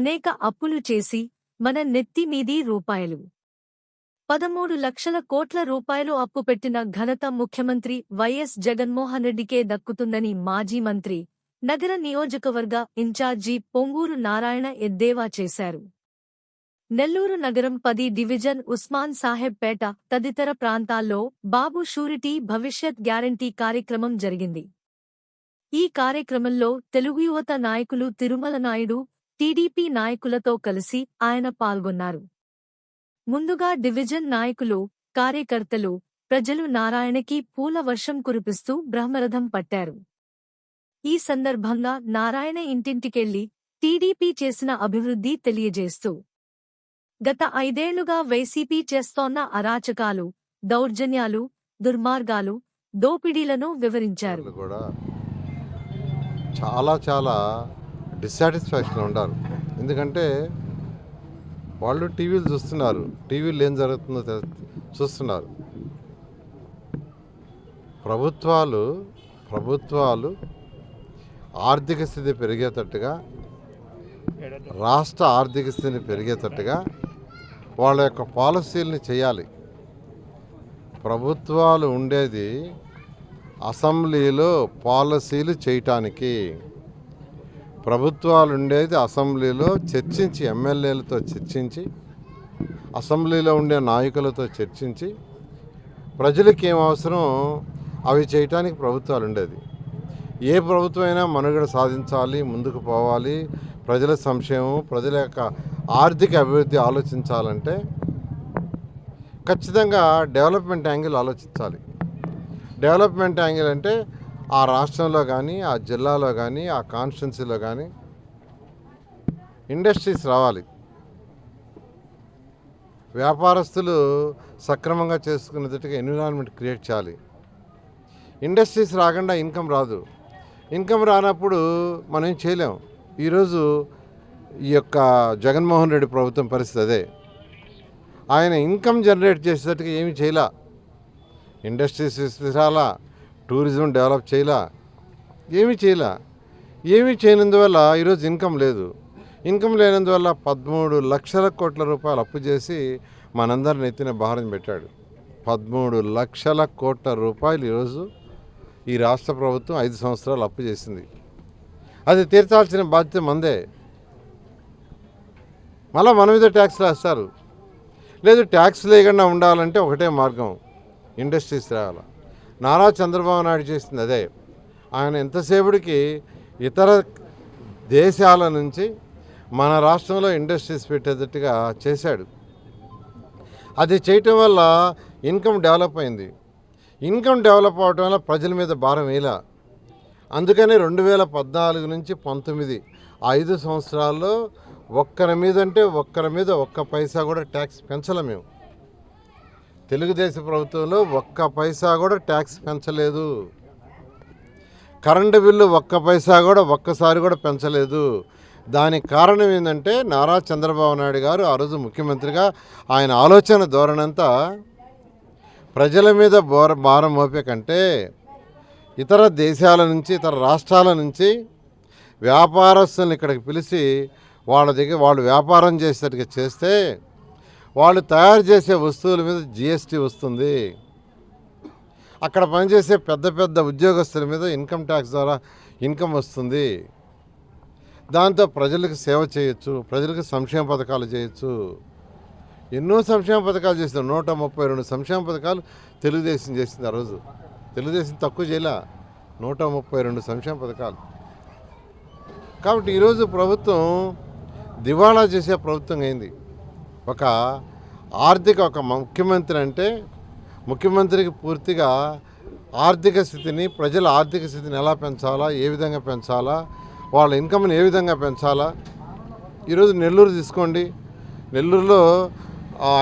అనేక అప్పులు చేసి మన నెత్తిమీది రూపాయలు. పదమూడు లక్షల కోట్ల రూపాయలు అప్పు పెట్టిన ఘనత ముఖ్యమంత్రి వైఎస్ జగన్మోహన్ రెడ్డికే దక్కుతుందని మాజీ మంత్రి నగర నియోజకవర్గ ఇన్ఛార్జి పొంగూరు నారాయణ ఎద్దేవా చేశారు. నెల్లూరు నగరం పది డివిజన్ ఉస్మాన్ సాహెబ్ పేట తదితర ప్రాంతాల్లో బాబు షూరిటీ భవిష్యత్ గ్యారంటీ కార్యక్రమం జరిగింది. ఈ కార్యక్రమంలో తెలుగు యువత నాయకులు తిరుమల నాయుడు టీడీపీ నాయకులతో కలిసి ఆయన పాల్గొన్నారు. ముందుగా డివిజన్ నాయకులు కార్యకర్తలు ప్రజలు నారాయణకి పూల వర్షం కురిపిస్తూ బ్రహ్మరథం పట్టారు. ఈ సందర్భంగా నారాయణ ఇంటింటికెళ్ళి టీడీపీ చేసిన అభివృద్ధి తెలియజేస్తూ గత ఐదేళ్ళుగా వైసీపీ చేస్తోన్న అరాచకాలు దౌర్జన్యాలు దుర్మార్గాలు దోపిడీలను వివరించారు. కూడా చాలా చాలా డిస్సాటిస్ఫాక్షన్ ఉంటారు ఎందుకంటే వాళ్ళు టీవీలు చూస్తున్నారు. టీవీలు ఏం జరుగుతుందో చూస్తున్నారు. ప్రభుత్వాలు ప్రభుత్వాలు ఆర్థిక స్థితి పెరిగేటట్టుగా రాష్ట్ర ఆర్థిక స్థితిని పెరిగేటట్టుగా వాళ్ళ యొక్క పాలసీలని చేయాలి. ప్రభుత్వాలు ఉండేది అసెంబ్లీలో పాలసీలు చేయటానికి. ప్రభుత్వాలు ఉండేది అసెంబ్లీలో చర్చించి ఎమ్మెల్యేలతో చర్చించి అసెంబ్లీలో ఉండే నాయకులతో చర్చించి ప్రజలకు ఏం అవసరం అవి చేయటానికి ప్రభుత్వాలు ఉండేది ఏ ప్రభుత్వమైనా మనుగడ సాధించాలి ముందుకు పోవాలి. ప్రజల సంక్షేమం ప్రజల యొక్క ఆర్థిక అభివృద్ధి ఆలోచించాలంటే ఖచ్చితంగా డెవలప్మెంట్ యాంగిల్ ఆలోచించాలి. డెవలప్మెంట్ యాంగిల్ అంటే ఆ రాష్ట్రంలో కానీ ఆ జిల్లాలో కానీ ఆ కాన్స్టిట్యున్సీలో కానీ ఇండస్ట్రీస్ రావాలి వ్యాపారస్తులు సక్రమంగా చేసుకునేటట్టుగా ఎన్విరాన్మెంట్ క్రియేట్ చేయాలి ఇండస్ట్రీస్ రాకుండా ఇన్కమ్ రాదు ఇన్కమ్ రానప్పుడు మనం ఏం చేయలేం ఈరోజు ఈ యొక్క జగన్మోహన్ రెడ్డి ప్రభుత్వం పరిస్థితి అదే ఆయన ఇన్కమ్ జనరేట్ చేసేటట్టుగా ఏమి చేయలా ఇండస్ట్రీస్ తీసుకురాలా టూరిజం డెవలప్ చేయలా? ఏమీ చేయలా? ఏమీ చేయనందువల్ల ఈరోజు ఇన్కమ్ లేదు. ఇన్కమ్ లేనందువల్ల పదమూడు లక్షల కోట్ల రూపాయలు అప్పు చేసి మనందరిని ఎత్తిన భారం పెట్టాడు. పదమూడు లక్షల కోట్ల రూపాయలు ఈరోజు ఈ రాష్ట్ర ప్రభుత్వం ఐదు సంవత్సరాలు అప్పు చేసింది. అది తీర్చాల్సిన బాధ్యత మందే. మళ్ళీ మన మీద ట్యాక్స్ రాస్తారు. లేదు ట్యాక్స్ లేకుండా ఉండాలంటే ఒకటే మార్గం ఇండస్ట్రీస్ రావాలి? నారా చంద్రబాబు నాయుడు చేసింది అదే. ఆయన ఎంతసేపటికి ఇతర దేశాల నుంచి మన రాష్ట్రంలో ఇండస్ట్రీస్ పెట్టేటట్టుగా చేశాడు. అది చేయటం వల్ల ఇన్కమ్ డెవలప్ అయింది. ఇన్కమ్ డెవలప్ అవటం వల్ల ప్రజల మీద భారం వేయలా. అందుకని రెండు వేల పద్నాలుగు నుంచి పంతొమ్మిది ఐదు సంవత్సరాల్లో ఒక్కరి మీద అంటే ఒక్కరి మీద ఒక్క పైసా కూడా ట్యాక్స్ పెంచలే మేము. తెలుగుదేశం ప్రభుత్వంలో ఒక్క పైసా కూడా ట్యాక్స్ పెంచలేదు. కరెంటు బిల్లు ఒక్క పైసా కూడా ఒక్కసారి కూడా పెంచలేదు. దానికి కారణం ఏంటంటే నారా చంద్రబాబు నాయుడు గారు ఆ రోజు ముఖ్యమంత్రిగా ఆయన ఆలోచన ధోరణంతా ప్రజల మీద బోర భారం మోపే కంటే ఇతర దేశాల నుంచి ఇతర రాష్ట్రాల నుంచి వ్యాపారస్తులను ఇక్కడికి పిలిచి వాళ్ళ దగ్గర వాళ్ళు వ్యాపారం చేసేటట్టుగా చేస్తే వాళ్ళు తయారు చేసే వస్తువుల మీద జిఎస్టీ వస్తుంది. అక్కడ పనిచేసే పెద్ద పెద్ద ఉద్యోగస్తుల మీద ఇన్కమ్ ట్యాక్స్ ద్వారా ఇన్కమ్ వస్తుంది. దాంతో ప్రజలకు సేవ చేయొచ్చు ప్రజలకు సంక్షేమ పథకాలు చేయొచ్చు. ఎన్నో సంక్షేమ పథకాలు చేసింది నూట ముప్పై రెండు సంక్షేమ పథకాలు తెలుగుదేశం చేసింది ఆ రోజు. తెలుగుదేశం తక్కువ చేయలే. నూట ముప్పై రెండు సంక్షేమ పథకాలు. కాబట్టి ఈరోజు ప్రభుత్వం దివాళా చేసే ప్రభుత్వం అయింది. ఒక ఆర్థిక ఒక ముఖ్యమంత్రి అంటే ముఖ్యమంత్రికి పూర్తిగా ఆర్థిక స్థితిని ప్రజల ఆర్థిక స్థితిని ఎలా పెంచాలా ఏ విధంగా పెంచాలా వాళ్ళ ఇన్కమ్ని ఏ విధంగా పెంచాలా ఈరోజు నెల్లూరు తీసుకోండి. నెల్లూరులో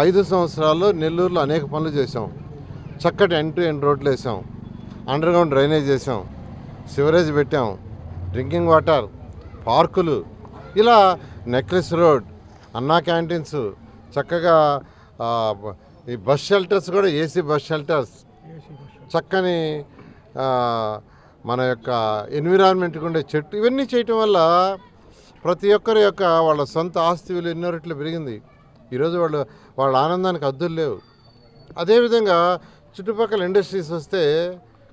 ఐదు సంవత్సరాల్లో నెల్లూరులో అనేక పనులు చేసాం చక్కటి ఎండ్ టు ఎండ్ రోడ్లు వేసాం అండర్ గ్రౌండ్ డ్రైనేజ్ చేసాం సివరేజ్ పెట్టాం. డ్రింకింగ్ వాటర్ పార్కులు ఇలా నెక్లెస్ రోడ్ అన్నా క్యాంటీన్స్ చక్కగా ఈ బస్ షెల్టర్స్ కూడా ఏసీ బస్ షెల్టర్స్. చక్కని మన యొక్క ఎన్విరాన్మెంట్కి ఉండే చెట్టు. ఇవన్నీ చేయటం వల్ల ప్రతి ఒక్కరి యొక్క వాళ్ళ సొంత ఆస్తి విలువ ఎన్నో రెట్లు పెరిగింది. ఈరోజు వాళ్ళు వాళ్ళ ఆనందానికి అద్దులు లేవు. అదేవిధంగా చుట్టుపక్కల ఇండస్ట్రీస్ వస్తే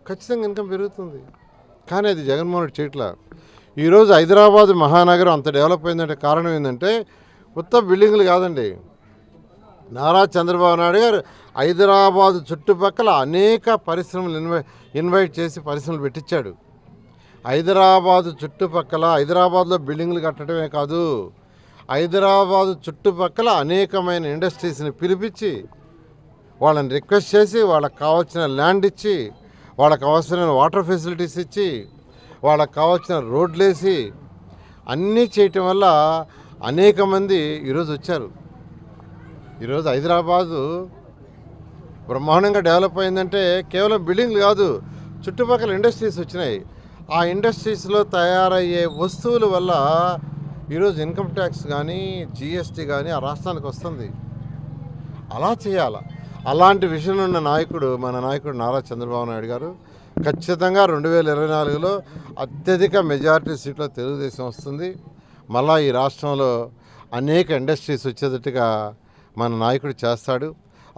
ఖచ్చితంగా ఇన్కమ్ పెరుగుతుంది. కానీ అది జగన్మోహన్ రెడ్డి చేయట్లా ఈరోజు హైదరాబాద్ మహానగరం అంత డెవలప్ అయిందంటే కారణం ఏంటంటే ఉత్త బిల్డింగ్లు కాదండి. నారా చంద్రబాబు నాయుడు గారు హైదరాబాదు చుట్టుపక్కల అనేక పరిశ్రమలు ఇన్వై ఇన్వైట్ చేసి పరిశ్రమలు పెట్టించాడు హైదరాబాదు చుట్టుపక్కల హైదరాబాద్లో బిల్డింగ్లు కట్టడమే కాదు హైదరాబాదు చుట్టుపక్కల అనేకమైన ఇండస్ట్రీస్ని పిలిపించి వాళ్ళని రిక్వెస్ట్ చేసి వాళ్ళకి కావాల్సిన ల్యాండ్ ఇచ్చి వాళ్ళకి అవసరమైన వాటర్ ఫెసిలిటీస్ ఇచ్చి వాళ్ళకి కావాల్సిన రోడ్లు వేసి అన్నీ చేయటం వల్ల అనేక మంది ఈరోజు వచ్చారు. ఈరోజు హైదరాబాదు బ్రహ్మాండంగా డెవలప్ అయిందంటే కేవలం బిల్డింగ్లు కాదు చుట్టుపక్కల ఇండస్ట్రీస్ వచ్చినాయి. ఆ ఇండస్ట్రీస్లో తయారయ్యే వస్తువుల వల్ల ఈరోజు ఇన్కమ్ ట్యాక్స్ కానీ జిఎస్టీ కానీ ఆ రాష్ట్రానికి వస్తుంది. అలా చేయాల? అలాంటి విషయంలో ఉన్న నాయకుడు మన నాయకుడు నారా చంద్రబాబు నాయుడు గారు ఖచ్చితంగా రెండు వేల ఇరవై నాలుగులో అత్యధిక మెజారిటీ సీట్లో తెలుగుదేశం వస్తుంది. మళ్ళా ఈ రాష్ట్రంలో అనేక ఇండస్ట్రీస్ వచ్చేటట్టుగా మన నాయకుడు చేస్తాడు.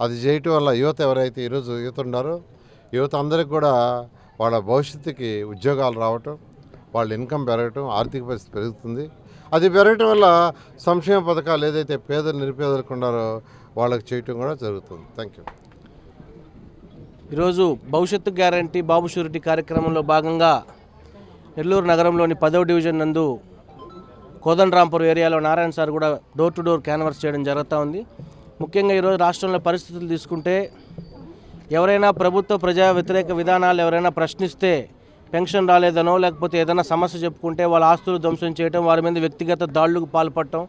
అది చేయటం వల్ల యువత ఎవరైతే ఈరోజు యువత ఉన్నారో యువత అందరికి కూడా వాళ్ళ భవిష్యత్తుకి ఉద్యోగాలు రావటం వాళ్ళ ఇన్కమ్ పెరగటం ఆర్థిక పరిస్థితి పెరుగుతుంది. అది పెరగటం వల్ల సంక్షేమ పథకాలు ఏదైతే పేదలు నిరుపేదలకు ఉన్నారో వాళ్ళకి చేయటం కూడా జరుగుతుంది. థ్యాంక్ యూ ఈరోజు భవిష్యత్తు గ్యారంటీ బాబు షూరిటీ కార్యక్రమంలో భాగంగా నెల్లూరు నగరంలోని పదవ డివిజన్ నందు కోదండరాంపూర్ ఏరియాలో నారాయణ సార్ కూడా డోర్ టు డోర్ క్యాన్వర్స్ చేయడం జరుగుతూ ఉంది. ముఖ్యంగా ఈరోజు రాష్ట్రంలో పరిస్థితులు తీసుకుంటే ఎవరైనా ప్రభుత్వ ప్రజా వ్యతిరేక విధానాలు ఎవరైనా ప్రశ్నిస్తే పెన్షన్ రాలేదనో లేకపోతే ఏదైనా సమస్య చెప్పుకుంటే వాళ్ళ ఆస్తులు ధ్వంసం చేయడం వారి మీద వ్యక్తిగత దాడులకు పాల్పడటం.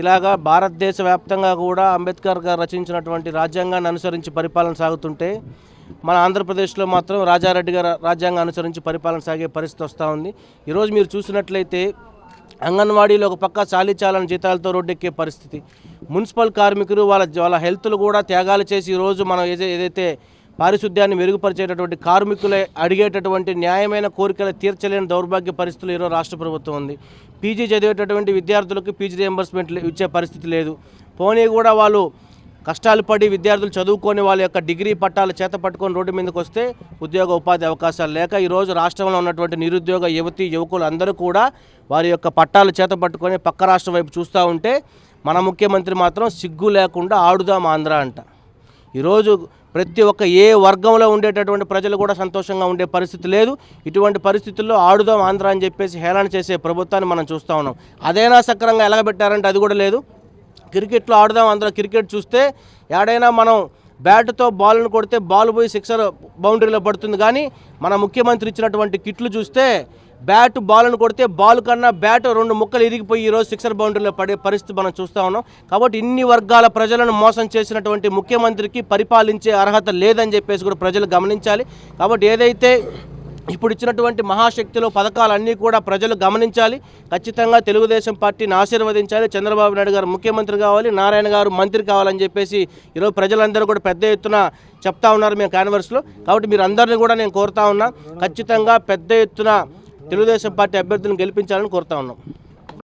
ఇలాగా భారతదేశ వ్యాప్తంగా కూడా అంబేద్కర్ గారు రచించినటువంటి రాజ్యాంగాన్ని అనుసరించి పరిపాలన సాగుతుంటే మన ఆంధ్రప్రదేశ్లో మాత్రం రాజారెడ్డి గారు రాజ్యాంగం అనుసరించి పరిపాలన సాగే పరిస్థితి వస్తూ ఉంది. ఈరోజు మీరు చూసినట్లయితే అంగన్వాడీలో ఒక పక్క చాలీ చాలని జీతాలతో రోడ్డెక్కే పరిస్థితి. మున్సిపల్ కార్మికులు వాళ్ళ వాళ్ళ హెల్త్లు కూడా త్యాగాలు చేసి ఈరోజు మనం ఏదై- ఏదైతే పారిశుద్ధ్యాన్ని మెరుగుపరిచేటటువంటి కార్మికులే అడిగేటటువంటి న్యాయమైన కోరికలు తీర్చలేని దౌర్భాగ్య పరిస్థితులు ఈరోజు రాష్ట్ర ప్రభుత్వం ఉంది. పీజీ చదివేటటువంటి విద్యార్థులకు పీజీ రియంబర్స్మెంట్ ఇచ్చే పరిస్థితి లేదు. పోనీ కూడా వాళ్ళు కష్టాలు పడి విద్యార్థులు చదువుకొని వాళ్ళ యొక్క డిగ్రీ పట్టాలు చేత పట్టుకొని రోడ్డు మీదకి వస్తే ఉద్యోగ ఉపాధి అవకాశాలు లేక ఈరోజు రాష్ట్రంలో ఉన్నటువంటి నిరుద్యోగ యువతి యువకులు అందరూ కూడా వారి యొక్క పట్టాలు చేత పట్టుకొని పక్క రాష్ట్రం వైపు చూస్తూ ఉంటే మన ముఖ్యమంత్రి మాత్రం సిగ్గు లేకుండా ఆడుదాం ఆంధ్ర అంట. ఈరోజు ప్రతి ఒక్క ఏ వర్గంలో ఉండేటటువంటి ప్రజలు కూడా సంతోషంగా ఉండే పరిస్థితి లేదు. ఇటువంటి పరిస్థితుల్లో ఆడుదాం ఆంధ్ర అని చెప్పేసి హేళన చేసే ప్రభుత్వాన్ని మనం చూస్తూ ఉన్నాం. అదైనా సక్రంగా ఎలాగబెట్టారంటే అది కూడా లేదు. క్రికెట్లో ఆడదాం అందులో క్రికెట్ చూస్తే ఎడైనా మనం బ్యాట్తో బాల్ను కొడితే బాల్ పోయి సిక్సర్ బౌండరీలో పడుతుంది. కానీ మన ముఖ్యమంత్రి ఇచ్చినటువంటి కిట్లు చూస్తే బ్యాట్ బాల్ను కొడితే బాల్ కన్నా బ్యాట్ రెండు ముక్కలు ఇరిగిపోయి ఈరోజు సిక్సర్ బౌండరీలో పడే పరిస్థితి మనం చూస్తూ ఉన్నాం. కాబట్టి ఇన్ని వర్గాల ప్రజలను మోసం చేసినటువంటి ముఖ్యమంత్రికి పరిపాలించే అర్హత లేదని చెప్పేసి కూడా ప్రజలు గమనించాలి. కాబట్టి ఏదైతే ఇప్పుడు ఇచ్చినటువంటి మహాశక్తిలో పథకాలన్నీ కూడా ప్రజలు గమనించాలి. ఖచ్చితంగా తెలుగుదేశం పార్టీని ఆశీర్వదించాలి. చంద్రబాబు నాయుడు గారు ముఖ్యమంత్రి కావాలి నారాయణ గారు మంత్రి కావాలని చెప్పేసి ఈరోజు ప్రజలందరూ కూడా పెద్ద ఎత్తున చెప్తా ఉన్నారు మేము కాన్వర్స్లో కాబట్టి మీరు అందరినీ కూడా నేను కోరుతా ఉన్నా. ఖచ్చితంగా పెద్ద ఎత్తున తెలుగుదేశం పార్టీ అభ్యర్థులను గెలిపించాలని కోరుతా ఉన్నాం.